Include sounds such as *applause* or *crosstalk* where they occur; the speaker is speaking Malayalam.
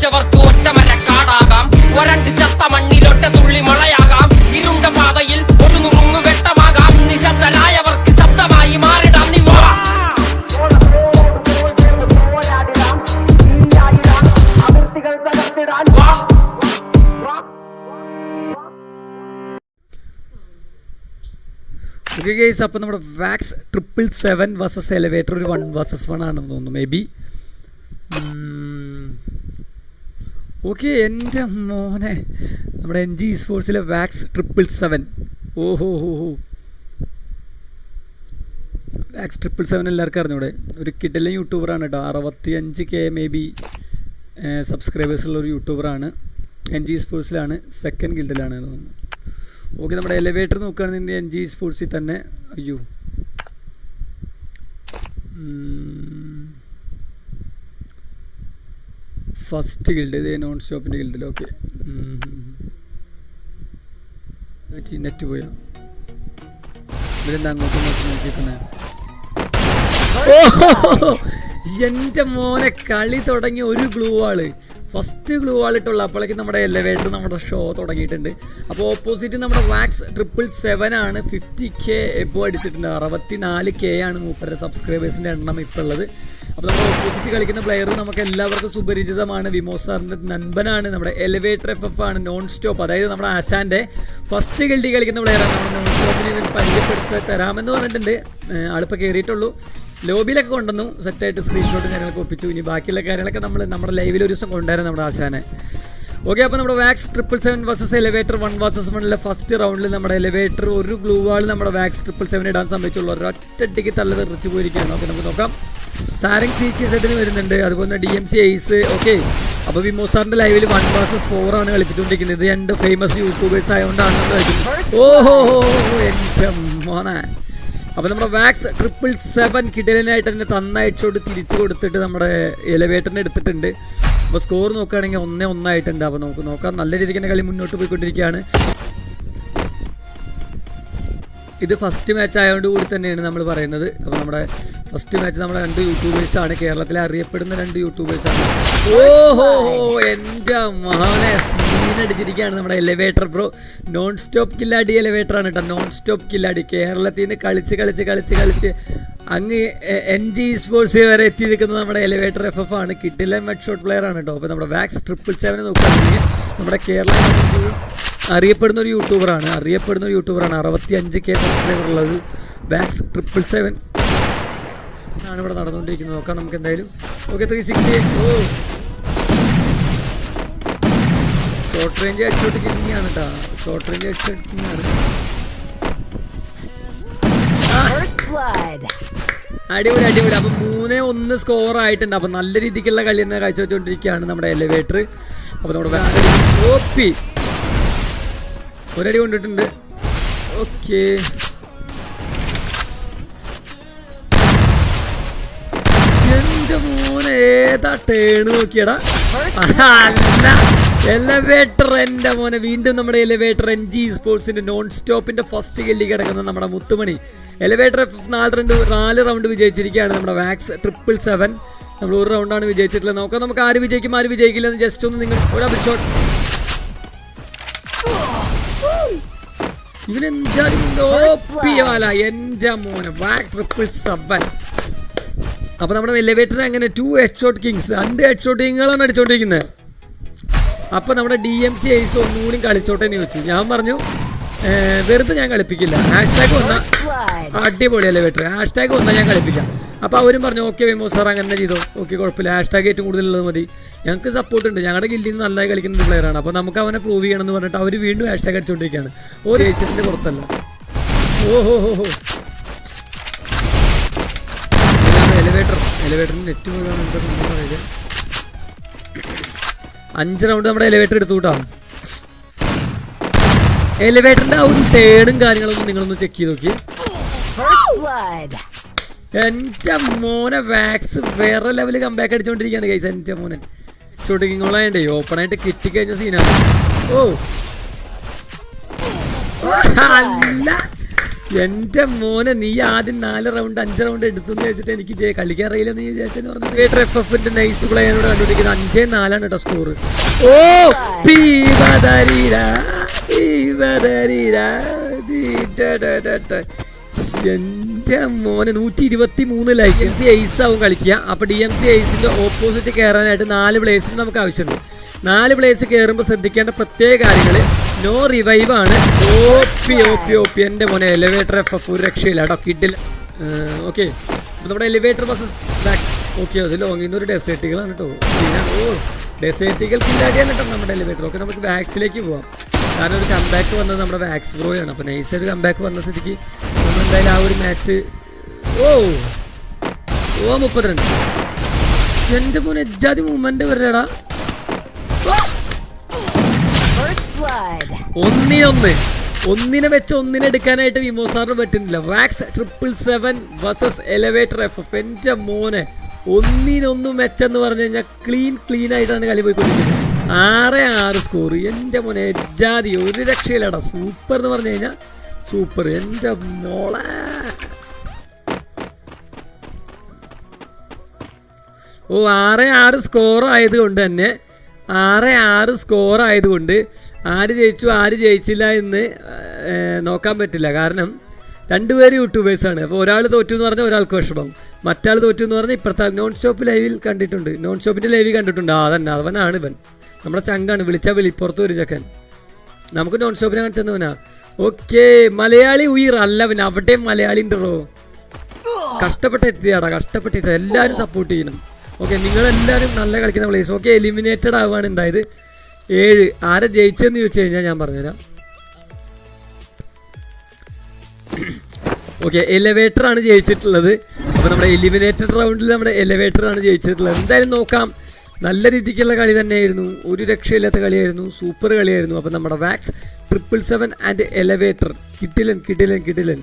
കൊതിച്ചവർക്ക് ഒറ്റമര കാടാകാം. ഒരണ്ട് ചത്ത മണ്ണിലൊറ്റ തുള്ളി മഴയാകാം ഇരുണ്ട പാതയിൽ ഒരു നുറുങ്ങു വെട്ടമാകാം. നിശബ്ദനായവർക്ക് ശബ്ദമായി മാറിടാം. നീ വാ. ഓക്കെ ഗൈസ് അപ്പോൾ നമ്മുടെ vax triple seven versus elevator ഒരു വൺ വേഴ്സസ് വൺ ആണെന്ന് തോന്നുന്നു മേ ബി ഓക്കെ എന്റെ മോനെ. നമ്മുടെ എൻ ജി സ്പോർട്സിലെ വാക്സ് ട്രിപ്പിൾ സെവൻ ഓഹോ ഹോ ഹോ. വാക്സ് ട്രിപ്പിൾ സെവൻ എല്ലാവർക്കും അറിഞ്ഞൂടെ? ഒരു കിടലൻ യൂട്യൂബറാണ് കേട്ടോ. അറുപത്തി അഞ്ച് കെ മേ ബി സബ്സ്ക്രൈബേഴ്സ് ഉള്ള ഒരു യൂട്യൂബറാണ് എൻ ജി സ്പോർട്സിലാണ് സെക്കൻഡ് ഗിൽഡിലാണ് തോന്നുന്നു. ഓക്കെ നമ്മുടെ എലിവേറ്റർ നോക്കുകയാണെന്നുണ്ടെങ്കിൽ എൻ ജി സ്പോർട്സിൽ തന്നെ അയ്യോ. ഫസ്റ്റ് ഗിൽഡ് ഇത് നോൺ സ്റ്റോപ്പിന്റെ ഗിൽഡിൽ ഓക്കെ നെറ്റ് പോയോ? ഇവരെന്താ അങ്ങോട്ടും നോക്കിയിരിക്കുന്നത് ഓ എന്റെ മോനെ കളി തുടങ്ങി ഒരു ഗ്ലൂ ആൾ. ഫസ്റ്റ് ഗ്ലൂ ആളിട്ടുള്ള അപ്പോഴേക്കും നമ്മുടെ എലവേറ്റർ നമ്മുടെ ഷോ തുടങ്ങിയിട്ടുണ്ട്. അപ്പോൾ ഓപ്പോസിറ്റ് നമ്മുടെ വാക്സ് ട്രിപ്പിൾ സെവൻ ആണ് ഫിഫ്റ്റി കെ എബോ അടിച്ചിട്ടുണ്ട്. അറുപത്തി നാല് കെ ആണ് മൂപ്പരുടെ സബ്സ്ക്രൈബേഴ്സിന്റെ എണ്ണം ഇപ്പോൾ ഉള്ളത്. അപ്പോൾ നമ്മൾ ഓപ്പോസിറ്റ് കളിക്കുന്ന പ്ലെയർ നമുക്ക് എല്ലാവർക്കും സുപരിചിതമാണ്. വിമോസ് സാറിന്റെ നൻപനാണ് നമ്മുടെ എലിവേറ്റർ എഫ് എഫ് ആണ് നോൺ സ്റ്റോപ്പ് അതായത് നമ്മുടെ ആശാന്റെ ഫസ്റ്റ് ഗിൽഡി കളിക്കുന്ന പ്ലെയറാണ് നമ്മൾ നോൺ സ്റ്റോപ്പിനെ പരിചയപ്പെടുത്തി തരാമെന്ന് പറഞ്ഞിട്ടുണ്ട്. ആളിപ്പോൾ കയറിയിട്ടുള്ളൂ ലോബിയിലൊക്കെ കൊണ്ടുവന്നു. സെറ്റായിട്ട് സ്ക്രീൻഷോട്ട് കാര്യങ്ങളൊക്കെ ഒപ്പിച്ചു. ഇനി ബാക്കിയുള്ള കാര്യങ്ങളൊക്കെ നമ്മൾ നമ്മുടെ ലൈവിൽ ഒരു ദിവസം കൊണ്ടുവരാം നമ്മുടെ ആശാനെ. ഓക്കെ അപ്പോൾ നമ്മുടെ vax triple seven versus elevator one versus വണ്ണിലെ ഫസ്റ്റ് റൗണ്ടിൽ നമ്മുടെ എലിവേറ്റർ ഒരു ഗ്ലൂ വാൾ നമ്മുടെ വാക്സ് ട്രിപ്പിൾ സെവൻ ഇടാൻ സംബന്ധിച്ചുള്ള ഒരൊറ്റ ഒരൊറ്റയ്ക്ക് തള്ളി തെറിച്ച് പോയിരിക്കുകയാണ്. ഓക്കെ നമുക്ക് നോക്കാം. സാരംഗ് സി കെ സെറ്റിന് വരുന്നുണ്ട്. അതുപോലെ D M C ice okay അപ്പോൾ വിമോസാറിന്റെ ലൈവിൽ വൺ വേഴ്സസ് ഫോർ ആണ് കളിപ്പിച്ചുകൊണ്ടിരിക്കുന്നത്. ഇത് രണ്ട് ഫേമസ് യൂട്യൂബേഴ്സ് ആയതുകൊണ്ടാണ് ഓഹോ എന്റെ മോനെ. അപ്പോൾ നമ്മുടെ വാക്സ് ട്രിപ്പിൾ സെവൻ കിടലിനായിട്ട് തന്നെ തന്നായിട്ട് ഷോട്ട് തിരിച്ചു കൊടുത്തിട്ട് നമ്മുടെ എലവേറ്ററിനെ എടുത്തിട്ടുണ്ട്. അപ്പോൾ സ്കോർ നോക്കുകയാണെങ്കിൽ ഒന്നേ ഒന്നായിട്ടുണ്ട്. അപ്പോൾ നമുക്ക് നോക്കാം. നല്ല രീതിക്ക് തന്നെ കളി മുന്നോട്ട് പോയിക്കൊണ്ടിരിക്കുകയാണ്. ഇത് ഫസ്റ്റ് മാച്ച് ആയതുകൊണ്ട് കൂടി തന്നെയാണ് നമ്മൾ പറയുന്നത്. അപ്പോൾ നമ്മുടെ ഫസ്റ്റ് മാച്ച് നമ്മുടെ രണ്ട് യൂട്യൂബേഴ്സാണ് കേരളത്തിലെ അറിയപ്പെടുന്ന രണ്ട് യൂട്യൂബേഴ്സാണ് ഓഹോ എന്റെ മഹാനെ സീനടിച്ചിരിക്കുകയാണ് നമ്മുടെ എലിവേറ്റർ ബ്രോ നോൺ സ്റ്റോപ്പ് കില്ലാടി എലിവേറ്റർ ആണ് കേട്ടോ നോൺ സ്റ്റോപ്പ് കില്ലാടി. കേരളത്തിൽ നിന്ന് കളിച്ച് കളിച്ച് കളിച്ച് കളിച്ച് അങ്ങ് എൻ ജി സ്പോർട്സ് വരെ എത്തി നിൽക്കുന്നത് നമ്മുടെ എലിവേറ്റർ എഫ് എഫ് ആണ്. കിട്ടില്ല മെഡ് ഷോട്ട് പ്ലെയർ ആണ് കേട്ടോ അപ്പോൾ നമ്മുടെ വാക്സ് ട്രിപ്പിൾ സെവൻ നോക്കുകയാണെങ്കിൽ നമ്മുടെ കേരള അറിയപ്പെടുന്ന ഒരു യൂട്യൂബറാണ് അറിയപ്പെടുന്ന ഒരു യൂട്യൂബറാണ് അറുപത്തി അഞ്ച് കെ സബ്സ്ക്രൈബർ ഉള്ളത്. വാക്സ് ട്രിപ്പിൾ സെവൻ ആണ് ഇവിടെ നടന്നുകൊണ്ടിരിക്കുന്നത് നോക്കാം നമുക്ക് എന്തായാലും ഓക്കെ ത്രീ സിക്സ്റ്റി ഓ. ഷോർട്ട് റേഞ്ച് ഹെഡ്ഷോട്ട് കില്ലിംഗ് ആണ് കേട്ടോ ഷോർട്ട് റേഞ്ച് ഹെഡ്ഷോട്ട് കില്ലിംഗ് ആണ്. അടിപൊളി അടിപൊളി. അപ്പം മൂന്നേ ഒന്ന് സ്കോർ ആയിട്ടുണ്ട്. അപ്പം നല്ല രീതിക്കുള്ള കളി തന്നെ കാഴ്ചവെച്ചുകൊണ്ടിരിക്കുകയാണ് നമ്മുടെ എലിവേറ്റർ അപ്പം നമ്മുടെ ഓപ്പി ഒരടി കൊണ്ടിട്ടുണ്ട്. ഓക്കെ ഏതാ ടേൺ നോക്കിയടാ? അല്ല എലവേറ്റർ എന്റെ മോനെ വീണ്ടും നമ്മുടെ എലവേറ്റർ എൻ ജി സ്പോർട്സിന്റെ നോൺ സ്റ്റോപ്പിന്റെ ഫസ്റ്റ് ഗല്ലി കിടക്കുന്ന നമ്മുടെ മുത്തുമണി. എലവേറ്റർ നാല് റൗണ്ട് നാല് റൗണ്ട് വിജയിച്ചിരിക്കുകയാണ് നമ്മുടെ വാക്സ് ട്രിപ്പിൾ സെവൻ നമ്മൾ ഒരു റൗണ്ടാണ് വിജയിച്ചിട്ടുള്ളത്. നോക്കാം നമുക്ക് ആര് വിജയിക്കും ആര് വിജയിക്കില്ല എന്ന് ജസ്റ്റ് ഒന്ന് നിങ്ങൾ ഒരു അഭിഷോട്ട് ഇവനെന്താ എന്റെ മോനെ വാക്സ് ട്രിപ്പിൾ സെവൻ അപ്പൊ നമ്മുടെ എലിവേറ്ററിന് അങ്ങനെ ടു ഹെഡ് ഷോട്ട് കിങ്സ് രണ്ട് ഹെഡ് ഷോട്ട് കിങ്ങുകളാണ് അടിച്ചോണ്ടിരിക്കുന്നത് അപ്പൊ നമ്മുടെ ഡി എം സി ഐസ് ഒന്നുകൂടി കളിച്ചോട്ടെ എന്ന് ചോദിച്ചു. ഞാൻ പറഞ്ഞു വെറുതെ ഞാൻ കളിപ്പിക്കില്ല. ഹാഷ്ടാഗ് വന്ന Blood. അടിപൊളി എലിവേറ്റർ ഹാഷ്ടാഗ് വന്നാൽ ഞാൻ കളിപ്പിക്കാം. അപ്പോൾ അവരും പറഞ്ഞു ഓക്കെ വിമോ സാർ അങ്ങനെ ചെയ്തോ. ഓക്കെ കുഴപ്പമില്ല. ഹാഷ്ടാഗ് ഏറ്റവും കൂടുതലുള്ളത് മതി. ഞങ്ങൾക്ക് സപ്പോർട്ട് ഉണ്ട്. ഞങ്ങളുടെ ഗില്ലിൽ നിന്ന് കളിക്കുന്ന ഒരു പ്ലെയറാണ് അപ്പോൾ നമുക്ക് അവനെ പ്രൂവ് ചെയ്യണം എന്ന് പറഞ്ഞിട്ട് അവർ വീണ്ടും ഹാഷ്ടാഗ് അടിച്ചുകൊണ്ടിരിക്കുകയാണ് ഒരു ഏഷ്യത്തിന്റെ പുറത്തല്ല. ഓഹോ ഹോ ഹോ. എലിവേറ്ററിന് നെറ്റ് സംഭവം അഞ്ച് റൗണ്ട് നമ്മുടെ എലിവേറ്റർ എടുത്തു കൂട്ടാ. എലിവേറ്ററിന്റെ ആ ഒരു ടേണും കാര്യങ്ങളൊന്നും നിങ്ങളൊന്ന് ചെക്ക് ചെയ്ത് നോക്കി. എന്റെ മോനെ വാക്സ് വേറെ ലെവൽ കമ്പാക്ക് അടിച്ചോണ്ടിരിക്കുകയാണ് ഗൈസ് എന്റെ മോനെ. ഷൂട്ടിങ്ങോളായണ്ടേ ഓപ്പൺ ആയിട്ട് കിട്ടിക്കഴിഞ്ഞ സീനാണ് ഓ. അല്ല. എന്റെ മോനെ നീ ആദ്യം നാല് റൗണ്ട് അഞ്ച് റൗണ്ട് എടുത്തു വെച്ചിട്ട് എനിക്ക് കളിക്കാൻ അറിയില്ല നീ വിചാരിച്ചെന്ന് പറഞ്ഞു എഫ് എഫിന്റെ നൈസ് പ്ലേ ആണ് കണ്ടുപിടിക്കുന്നത്? അഞ്ചേ നാലാണ് കേട്ടോ സ്കോർ ഓ. എന്റെ മോനെ നൂറ്റി ഇരുപത്തി മൂന്ന് ലൈക്ക് എം സി ഐസ് ആവും കളിക്കുക. അപ്പൊ ഡി എം സി ഐസിന്റെ ഓപ്പോസിറ്റ് കയറാനായിട്ട് നാല് പ്ലേസിന് നമുക്ക് ആവശ്യമുണ്ട്. നാല് പ്ലേസ് കയറുമ്പോൾ ശ്രദ്ധിക്കേണ്ട പ്രത്യേക കാര്യങ്ങൾ നോ റിവൈവ് ആണ്. O P O P O P എന്റെ മോനെ എലിവേറ്റർ എഫ് എഫ് ഒരു രക്ഷയില്ല കേട്ടോ കിഡിൽ. ഓക്കെ നമ്മുടെ എലിവേറ്റർ ബസസ് ബാക്സ് ഓക്കെ അത് ലോങ്ങിൽ നിന്ന് ഒരു ഡെസേർട്ടുകളാണ് കേട്ടോ ഓ ഡെസേർട്ടുകൾ കില്ലാടിയാണ് കേട്ടോ നമ്മുടെ എലിവേറ്റർ ഓക്കെ നമുക്ക് വാക്സിലേക്ക് പോവാം. കാരണം ഒരു കംബാക്ക് വന്നത് നമ്മുടെ വാക്സ് ബ്രോയാണ് അപ്പോൾ നൈസ് ഒരു കംബാക്ക് വന്ന സ്ഥിതിക്ക് നമ്മൾ എന്തായാലും ആ ഒരു മാച്ച് ഓ ഓ മുപ്പത്തിരണ്ട്. എന്റെ മോനെ എജ്ജാതി മൂവ്മെന്റ് വരടാ ഒന്നിനൊന്ന് ഒന്നിനെ വെച്ച് ഒന്നിനെ എടുക്കാനായിട്ട് വിമോ സാറിന് പറ്റുന്നില്ല. Vax triple seven versus elevator F F എന്റെ മോനെ ഒന്നിനൊന്നും മെച്ചെന്ന് പറഞ്ഞു കഴിഞ്ഞാൽ ക്ലീൻ ക്ലീൻ ആയിട്ടാണ് കളി പോയിക്കൊണ്ടിരിക്കുന്നത്. ആറ് ആറ് സ്കോർ എന്റെ മോനെ ജാതി ഒരു രക്ഷയിലടാ സൂപ്പർ എന്ന് പറഞ്ഞു കഴിഞ്ഞാൽ സൂപ്പർ എന്റെ മോളെ. ഓ ആറ് ആറ് സ്കോർ ആയതുകൊണ്ട് തന്നെ ആറ് ആറ് സ്കോർ ആയതുകൊണ്ട് ആര് ജയിച്ചു ആര് ജയിച്ചില്ല എന്ന് നോക്കാൻ പറ്റില്ല. കാരണം രണ്ടുപേരും യൂട്യൂബേഴ്സാണ് അപ്പോൾ ഒരാൾ തോറ്റു എന്ന് പറഞ്ഞാൽ ഒരാൾക്ക് വിഷമം. മറ്റാൾ തോറ്റു എന്ന് പറഞ്ഞാൽ ഇപ്പുറത്തെ നോൺ ഷോപ്പ് ലൈവിൽ കണ്ടിട്ടുണ്ട്. നോൺ ഷോപ്പിന്റെ ലൈവിൽ കണ്ടിട്ടുണ്ട്. ആ തന്നെ അവനാണ് ഇവൻ. നമ്മുടെ ചങ്കാണ്. വിളിച്ചാൽ വിളിപ്പുറത്ത് ഒരു ചക്കൻ. നമുക്ക് നോൺ ഷോപ്പിനെ കാണിച്ചെന്നവനാ ഓക്കെ മലയാളി ഉയർ. അല്ലവൻ അവിടെയും മലയാളി ഉണ്ടല്ലോ കഷ്ടപ്പെട്ട് എത്തിയാടാ. കഷ്ടപ്പെട്ട് എല്ലാവരും സപ്പോർട്ട് ചെയ്യണം. ഓക്കെ നിങ്ങളെല്ലാവരും നല്ല കളിക്കുന്ന പ്ലേസ് ഓക്കെ എലിമിനേറ്റഡ് ആവുകയാണ് ഉണ്ടായത് ഏഴ്. ആരെ ജയിച്ചെന്ന് ചോദിച്ചു കഴിഞ്ഞാൽ ഞാൻ പറഞ്ഞുതരാം. *clears throat* ഓക്കെ ആണ് ജയിച്ചിട്ടുള്ളത്. അപ്പോൾ നമ്മുടെ എലിമിനേറ്റഡ് റൗണ്ടിൽ നമ്മുടെ എലിവേറ്റർ ആണ് ജയിച്ചിട്ടുള്ളത്. എന്തായാലും നോക്കാം. നല്ല രീതിക്കുള്ള കളി തന്നെയായിരുന്നു. ഒരു രക്ഷയില്ലാത്ത കളിയായിരുന്നു. സൂപ്പർ കളിയായിരുന്നു. അപ്പോൾ നമ്മുടെ vax triple seven and elevator കിട്ടിലൻ കിട്ടിലൻ കിട്ടിലൻ